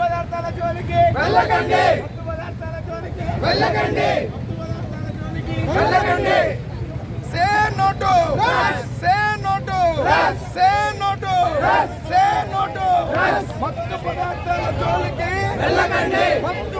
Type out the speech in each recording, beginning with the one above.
పదార్థాల జోలికి వెళ్ళకండి. మత్తు పదార్థాల జోలికి వెళ్ళకండి. మత్తు పదార్థాల జోలికి వెళ్ళకండి మత్తు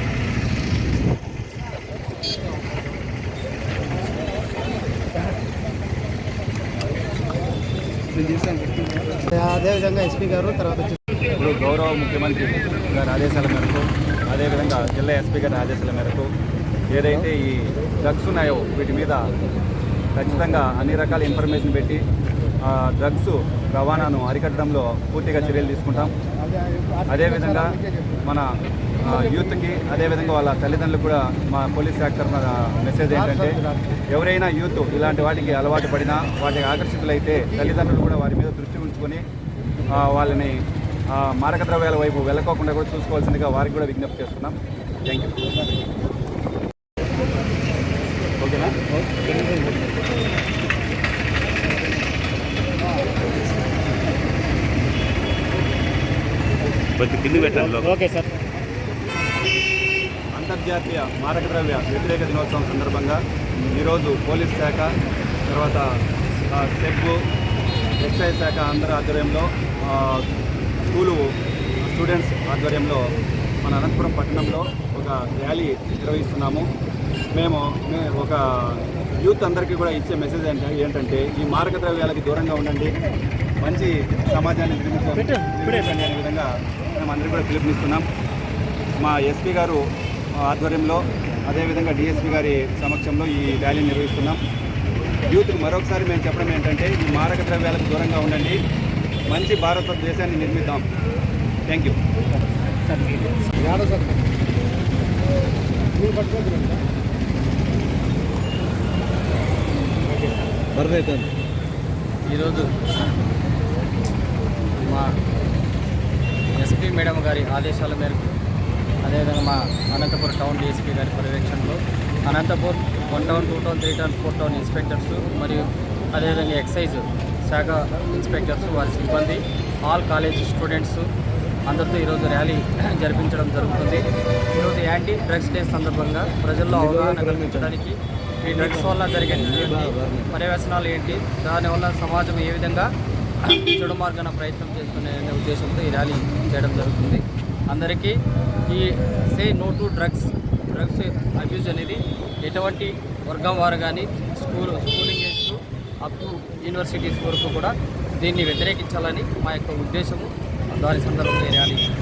అదేవిధంగా ఎస్పీ గారు తర్వాత వచ్చి ఇప్పుడు గౌరవ ముఖ్యమంత్రి గారి ఆదేశాల మేరకు అదేవిధంగా జిల్లా ఎస్పీ గారి ఆదేశాల మేరకు ఏదైతే ఈ డ్రగ్స్ ఉన్నాయో వీటి మీద ఖచ్చితంగా అన్ని రకాల ఇన్ఫర్మేషన్ పెట్టి ఆ డ్రగ్స్ రవాణాను అరికట్టడంలో పూర్తిగా చర్యలు తీసుకుంటాం. అదేవిధంగా మన యూత్కి అదేవిధంగా వాళ్ళ తల్లిదండ్రులకు కూడా మా పోలీస్ శాఖ తరఫున మెసేజ్ ఏంటంటే ఎవరైనా యూత్ ఇలాంటి వాటికి అలవాటు పడినా వాటికి ఆకర్షితులైతే తల్లిదండ్రులు కూడా వారి మీద దృష్టి ఉంచుకొని ఆ, వాళ్ళని ఆ, మారక ద్రవ్యాల వైపు వెళ్ళకోకుండా కూడా చూసుకోవాల్సిందిగా వారికి కూడా విజ్ఞప్తి చేస్తున్నాం. థ్యాంక్ యూ ఓకేనా? కింద. Okay sir. అంతర్జాతీయ మారక ద్రవ్య వ్యతిరేక దినోత్సవం సందర్భంగా ఈరోజు పోలీస్ శాఖ తర్వాత సెగ్ ఎక్సైజ్ శాఖ అందరి ఆధ్వర్యంలో స్కూలు స్టూడెంట్స్ ఆధ్వర్యంలో మన అనంతపురం పట్టణంలో ఒక ర్యాలీ నిర్వహిస్తున్నాము. మేము ఒక యూత్ అందరికీ కూడా ఇచ్చే మెసేజ్ ఏంట ఏంటంటే ఈ మారక ద్రవ్యాలకి దూరంగా ఉండండి. మంచి సమాజాన్ని నిర్మించండి అనే విధంగా మేము అందరికీ కూడా పిలుపునిస్తున్నాం. మా ఎస్పీ గారు ఆధ్వర్యంలో అదేవిధంగా డిఎస్పీ గారి సమక్షంలో ఈ ర్యాలీ నిర్వహిస్తున్నాం. యూత్కు మరొకసారి మేము చెప్పడం ఏంటంటే ఈ మారక ద్రవ్యాలకు దూరంగా ఉండండి. మంచి భారతదేశాన్ని నిర్మిద్దాం. Thank you. సార్ ఈరోజు మా ఎస్పీ మేడం గారి ఆదేశాల మేరకు అదేవిధంగా మా అనంతపురం టౌన్ డిఎస్పీ గారి పర్యవేక్షణలో Anantapur one town two town three town four town inspectors మరియు అదేవిధంగా ఎక్సైజ్ శాఖ ఇన్స్పెక్టర్స్ వారి సిబ్బంది ఆల్ కాలేజ్ స్టూడెంట్స్ అందరితో ఈరోజు ర్యాలీ జరిపించడం జరుగుతుంది. ఈరోజు యాంటీ డ్రగ్స్ డే సందర్భంగా ప్రజల్లో అవగాహన కల్పించడానికి ఈ డ్రగ్స్ వల్ల జరిగే పర్యవసనాలు ఏంటి దానివల్ల సమాజం ఏ విధంగా చెడు మార్గాన ప్రయత్నం చేస్తునే ఉద్దేశంతో ఈ ర్యాలీ చేయడం జరుగుతుంది. అందరికీ ఈ say no to drugs drugs abuse అనేది ఎటువంటి వర్గం వారు కానీ school schooling age up to universities వరకు కూడా దీన్ని వ్యతిరేకించాలని మా యొక్క ఉద్దేశము. దాని సందర్భంగా చేయాలి ర్యాలీ